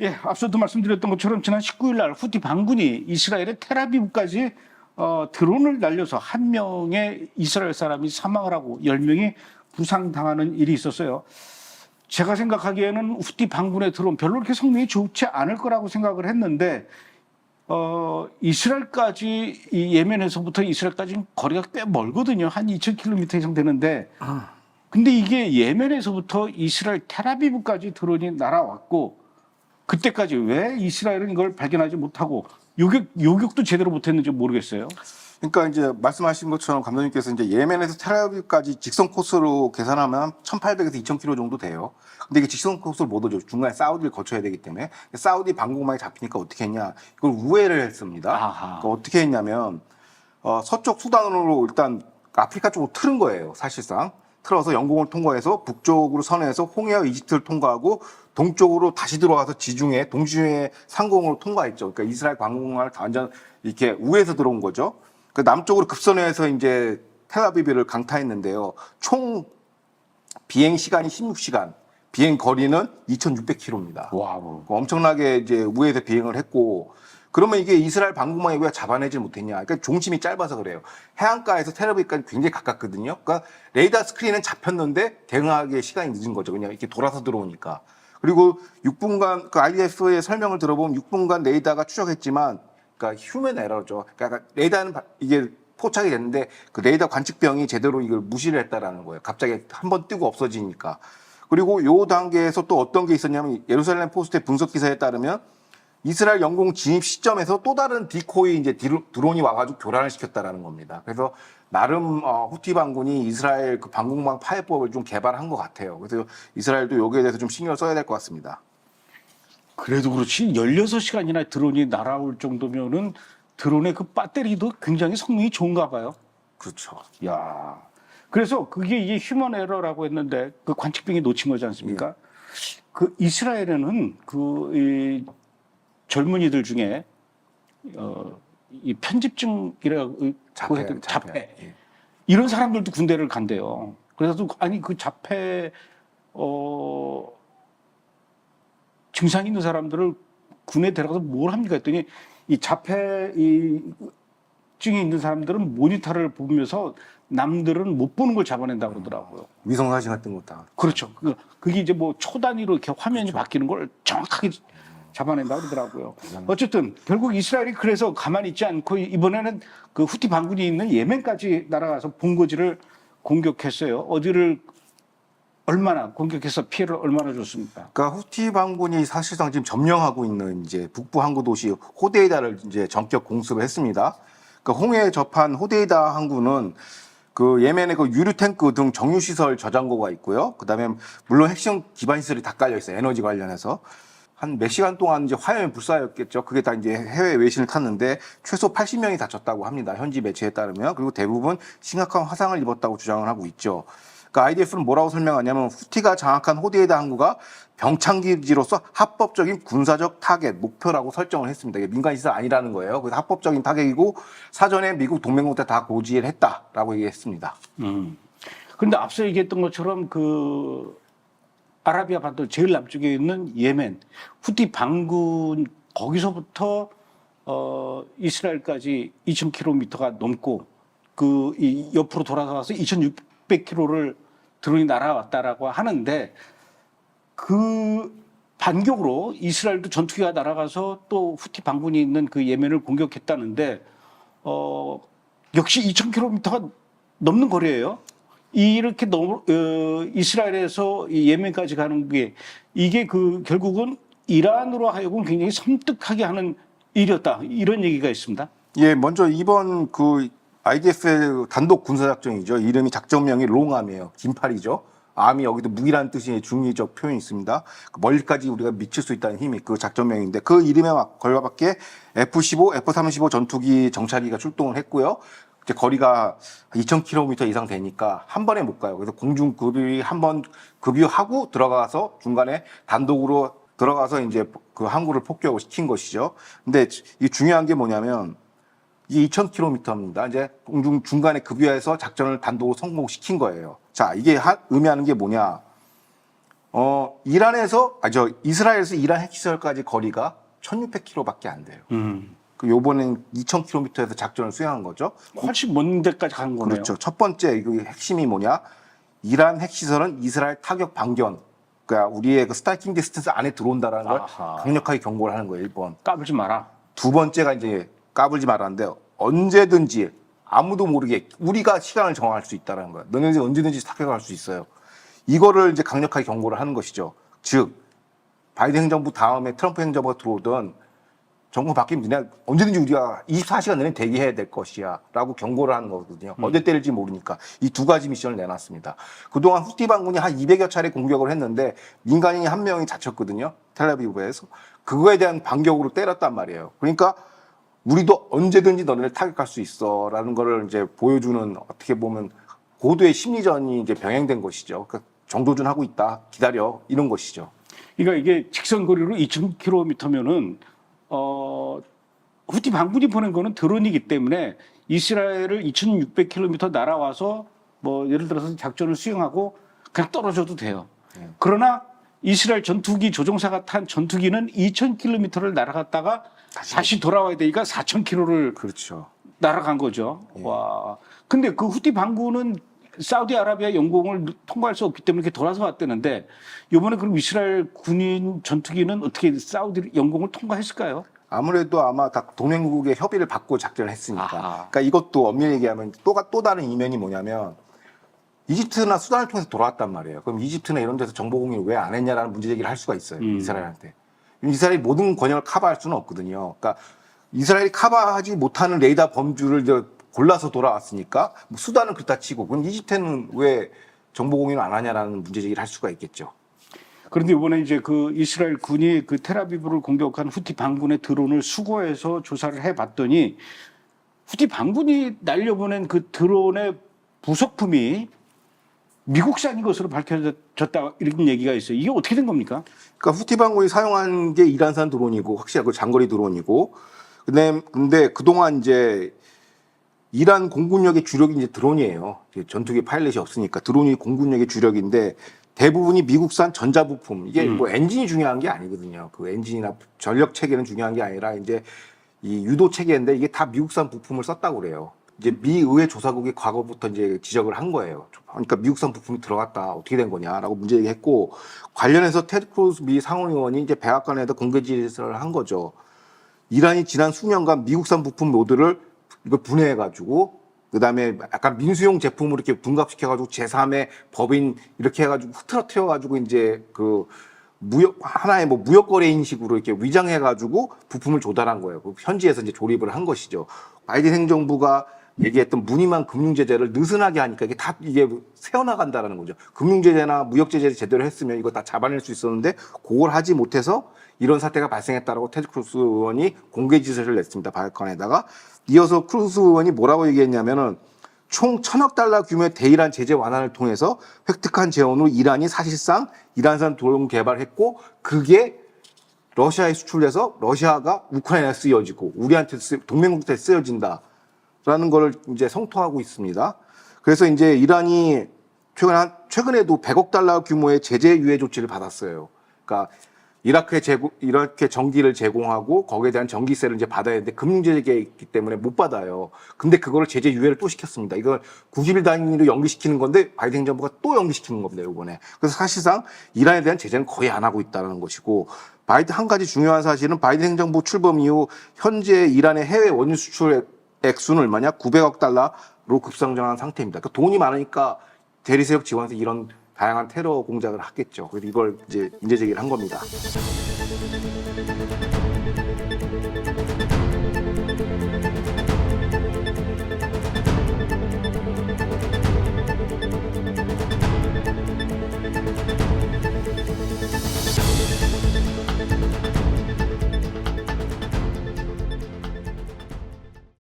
예, 앞서도 말씀드렸던 것처럼 지난 19일 날 후티 반군이 이스라엘의 테라비브까지 어, 드론을 날려서 한 명의 이스라엘 사람이 사망을 하고 10명이 부상당하는 일이 있었어요. 제가 생각하기에는 후티 반군의 드론 별로 그렇게 성능이 좋지 않을 거라고 생각을 했는데 어, 이스라엘까지 이 예멘에서부터 이스라엘까지 거리가 꽤 멀거든요. 한 2,000km 이상 되는데 근데 이게 예멘에서부터 이스라엘 테라비브까지 드론이 날아왔고 그때까지 왜 이스라엘은 이걸 발견하지 못하고 요격 요격도 제대로 못했는지 모르겠어요. 그러니까 이제 말씀하신 것처럼 감독님께서 이제 예멘에서 테라비브까지 직선 코스로 계산하면 1,800에서 2,000km 정도 돼요. 근데 이게 직선 코스를 못 오죠. 중간에 사우디를 거쳐야 되기 때문에 사우디 방공망이 잡히니까 어떻게 했냐? 이걸 우회를 했습니다. 그러니까 어떻게 했냐면 어, 서쪽 수단으로 일단 아프리카 쪽으로 틀은 거예요. 사실상 틀어서 영공을 통과해서 북쪽으로 선회해서 홍해와 이집트를 통과하고 동쪽으로 다시 들어와서 지중해 동지중해 상공으로 통과했죠. 그러니까 이스라엘 다 완전 이렇게 우회해서 들어온 거죠. 그 남쪽으로 급선회해서 이제 텔아비브를 강타했는데요. 총 비행 시간이 16시간, 비행 거리는 2,600km입니다. 와우. 엄청나게 이제 우회해서 비행을 했고 그러면 이게 이스라엘 방공망이 왜 잡아내질 못했냐? 그러니까 종심이 짧아서 그래요. 해안가에서 테라비까지 굉장히 가깝거든요. 그러니까 레이더 스크린은 잡혔는데 대응하기에 시간이 늦은 거죠. 그냥 이렇게 돌아서 들어오니까. 그리고 6분간 그 IDF의 설명을 들어보면 6분간 레이더가 추적했지만 그러니까 휴먼 에러죠. 그러니까 레이더는 바- 이게 포착이 됐는데 그 레이더 관측병이 제대로 이걸 무시를 했다라는 거예요. 갑자기 한 번 뜨고 없어지니까. 그리고 요 단계에서 또 어떤 게 있었냐면 예루살렘 포스트의 분석 기사에 따르면 이스라엘 영공 진입 시점에서 또 다른 디코이 이제 드론이 와가지고 교란을 시켰다라는 겁니다. 그래서 나름 어, 후티 반군이 이스라엘 그 방공망 파해법을 좀 개발한 것 같아요. 그래서 이스라엘도 여기에 대해서 좀 신경을 써야 될 것 같습니다. 그래도 그렇지 16시간이나 드론이 날아올 정도면은 드론의 그 배터리도 굉장히 성능이 좋은가 봐요. 그렇죠. 야. 그래서 그게 이게 휴먼 에러라고 했는데 그 관측병이 놓친 거지 않습니까? 그 이스라엘에는 그 이 젊은이들 중에 어 이 편집증이라고 자폐? 자폐. 자폐. 예. 이런 사람들도 군대를 간대요. 그래서 아니 그 자폐 어 증상 있는 사람들을 군에 데려가서 뭘 합니까 했더니 이 자폐 이 증이 있는 사람들은 모니터를 보면서 남들은 못 보는 걸 잡아낸다 그러더라고요. 위성 사진 같은 거 다. 그렇죠. 그- 그게 이제 뭐 초단위로 이렇게 화면이 바뀌는 걸 정확하게 잡아낸다 그러더라고요. 어쨌든 결국 이스라엘이 그래서 가만히 있지 않고 이번에는 그 후티 반군이 있는 예멘까지 날아가서 본거지를 공격했어요. 어디를 얼마나 공격해서 피해를 얼마나 줬습니까? 그러니까 후티 반군이 사실상 지금 점령하고 있는 이제 북부 항구 도시 호데이다를 이제 전격 공습을 했습니다. 그러니까 홍해에 접한 호데이다 항구는 그 예멘의 그 유류 탱크 등 정유 시설 저장고가 있고요. 그다음에 물론 핵심 기반 시설이 다 깔려 있어요. 에너지 관련해서 한 몇 시간 동안 이제 화염이 불사였겠죠. 그게 다 이제 해외 외신을 탔는데 최소 80명이 다쳤다고 합니다. 현지 매체에 따르면 그리고 대부분 심각한 화상을 입었다고 주장을 하고 있죠. 그러니까 IDF는 뭐라고 설명하냐면 후티가 장악한 호데이다 항구가 병창기지로서 합법적인 군사적 타겟 목표라고 설정을 했습니다. 이게 민간 시설 아니라는 거예요. 그래서 합법적인 타겟이고 사전에 미국 동맹국한테 다 고지를 했다라고 얘기했습니다. 음. 그런데 앞서 얘기했던 것처럼 그 아라비아 반도 제일 남쪽에 있는 예멘 후티 반군 거기서부터 어 이스라엘까지 2,000km가 넘고 그 이 옆으로 돌아가서 2,600km를 드론이 날아왔다라고 하는데 그 반격으로 이스라엘도 전투기가 날아가서 또 후티 반군이 있는 그 예멘을 공격했다는데 어 역시 2,000km가 넘는 거리예요. 이렇게 넘 어, 이스라엘에서 이 예멘까지 가는 게 이게 그 결국은 이란으로 하여금 굉장히 섬뜩하게 하는 일이었다 이런 얘기가 있습니다. 예, 먼저 이번 그 IDF의 단독 군사 작전이죠. 이름이 작전명이 롱암이에요. 긴팔이죠. 암이 여기도 무기라는 뜻의 중의적 표현이 있습니다. 그 멀리까지 우리가 미칠 수 있다는 힘이 그 작전명인데 그 이름에 막 걸려밖에 F-15, F-35 전투기 정찰기가 출동을 했고요. 이제 거리가 2,000km 이상 되니까 한 번에 못 가요. 그래서 공중 급유 한번 급유하고 들어가서 중간에 단독으로 들어가서 이제 그 항구를 폭격을 시킨 것이죠. 근데 이 중요한 게 뭐냐면 이게 2,000km입니다. 이제 공중 중간에 급유해서 작전을 단독으로 성공시킨 거예요. 자, 이게 하- 의미하는 게 뭐냐? 어, 이란에서, 아, 저, 이스라엘에서 이란 핵시설까지 거리가 1600km밖에 안 돼요. 음. 그 요번엔 2000km에서 작전을 수행한 거죠. 훨씬 먼 데까지 간 거네요. 그렇죠. 첫 번째 그 핵심이 뭐냐? 이란 핵시설은 이스라엘 타격 반경, 그러니까 우리의 그 스타이킹 디스턴스 안에 들어온다라는 걸 아하. 강력하게 경고를 하는 거예요. 1번. 까불지 마라. 두 번째가 이제 까불지 말았는데 언제든지 아무도 모르게 우리가 시간을 정할 수 있다라는 거야. 너네들 언제든지 타격할 수 있어요. 이거를 이제 강력하게 경고를 하는 것이죠. 즉 바이든 행정부 다음에 트럼프 행정부가 들어오든 정부 바뀌면 그냥 언제든지 우리가 24시간 내내 대기해야 될 것이야 라고 경고를 하는 거거든요. 언제 때릴지 모르니까 이 두 가지 미션을 내놨습니다. 그동안 후티 반군이 한 200여 차례 공격을 했는데 민간인이 한 명이 다쳤거든요. 텔라비브에서 그거에 대한 반격으로 때렸단 말이에요. 그러니까 우리도 언제든지 너네를 타격할 수 있어 라는 거를 이제 보여주는 어떻게 보면 고도의 심리전이 이제 병행된 것이죠. 그러니까 정도준 하고 있다, 기다려 이런 것이죠. 그러니까 이게 직선 거리로 2,000km면은 어 후티 반군이 보낸 거는 드론이기 때문에 이스라엘을 2,600km 날아와서 뭐 예를 들어서 작전을 수행하고 그냥 떨어져도 돼요. 그러나 이스라엘 전투기 조종사가 탄 전투기는 2,000km를 날아갔다가 다시, 돌아와야 되니까 4,000km를 그렇죠. 날아간 거죠. 예. 와. 근데 그 후티 반군은 사우디아라비아 영공을 통과할 수 없기 때문에 이렇게 돌아서 왔다는데 이번에 그럼 이스라엘 군인 전투기는 어떻게 사우디 영공을 통과했을까요? 아무래도 아마 다 동맹국의 협의를 받고 작전을 했으니까. 아하. 그러니까 이것도 엄밀히 얘기하면 또, 또 다른 이면이 뭐냐면 이집트나 수단을 통해서 돌아왔단 말이에요. 그럼 이집트나 이런 데서 정보 공유를 왜 안 했냐라는 문제 제기를 할 수가 있어요. 음. 이스라엘한테. 이스라엘이 모든 권역을 커버할 수는 없거든요. 그러니까 이스라엘이 커버하지 못하는 레이더 범주를 골라서 돌아왔으니까 뭐 수단은 그렇다 치고 그럼 이집트는 왜 정보 공유를 안 하냐라는 문제 제기를 할 수가 있겠죠. 그런데 이번에 이제 그 이스라엘 군이 그 테라비브를 공격한 후티 반군의 드론을 수거해서 조사를 해봤더니 후티 반군이 날려보낸 그 드론의 부속품이 미국산인 것으로 밝혀졌다 이런 얘기가 있어요. 이게 어떻게 된 겁니까? 그러니까 후티 반군이 사용한 게 이란산 드론이고 확실하고 장거리 드론이고 근데 근데 그동안 이제 이란 공군력의 주력이 이제 드론이에요. 전투기 파일럿이 없으니까 드론이 공군력의 주력인데 대부분이 미국산 전자 부품 이게 뭐 엔진이 중요한 게 아니거든요. 그 엔진이나 전력 체계는 중요한 게 아니라 이제 이 유도 체계인데 이게 다 미국산 부품을 썼다고 그래요. 이제 미 의회 조사국이 과거부터 이제 지적을 한 거예요. 그러니까 미국산 부품이 들어갔다 어떻게 된 거냐라고 문제 제기했고 관련해서 테드 크루즈 미 상원의원이 이제 백악관에다 공개 질의를 한 거죠. 이란이 지난 수년간 미국산 부품 모두를 이거 분해해가지고 그다음에 약간 민수용 제품으로 이렇게 둔갑시켜가지고 제3의 법인 이렇게 해가지고 흐트러트려가지고 이제 그 무역 하나의 뭐 무역 거래 인 식으로 이렇게 위장해 가지고 부품을 조달한 거예요. 그 현지에서 이제 조립을 한 것이죠. 바이든 행정부가 얘기했던 무늬만 금융 제재를 느슨하게 하니까 이게 다 이게 새어나간다라는 거죠. 금융 제재나 무역 제재를 제대로 했으면 이거 다 잡아낼 수 있었는데 그걸 하지 못해서 이런 사태가 발생했다라고 테드 크루스 의원이 공개 지시를 냈습니다. 발칸에다가 이어서 크루스 의원이 뭐라고 얘기했냐면은 총 천억 달러 규모의 대이란 제재 완화를 통해서 획득한 재원으로 이란이 사실상 이란산 드론 개발했고 그게 러시아에 수출돼서 러시아가 우크라이나에 쓰여지고 우리한테 쓰, 동맹국한테 쓰여진다라는 걸 이제 성토하고 있습니다. 그래서 이제 이란이 최근 한 최근에도 100억 달러 규모의 제재 유예 조치를 받았어요. 그러니까 이라크에 제공 이렇게 전기를 제공하고 거기에 대한 전기세를 이제 받아야 되는데 금융 제재가 있기 때문에 못 받아요. 근데 그거를 제재 유예를 또 시켰습니다. 이걸 90일 단위로 연기시키는 건데 바이든 정부가 또 연기시키는 겁니다. 이번에. 그래서 사실상 이란에 대한 제재는 거의 안 하고 있다는 것이고 바이든 한 가지 중요한 사실은 바이든 행정부 출범 이후 현재 이란의 해외 원유 수출 액수는 얼마냐? 900억 달러로 급상승한 상태입니다. 그러니까 돈이 많으니까 대리세역 지원해서 이런 다양한 테러 공작을 하겠죠. 그래서 이걸 이제 인재 제기를 한 겁니다.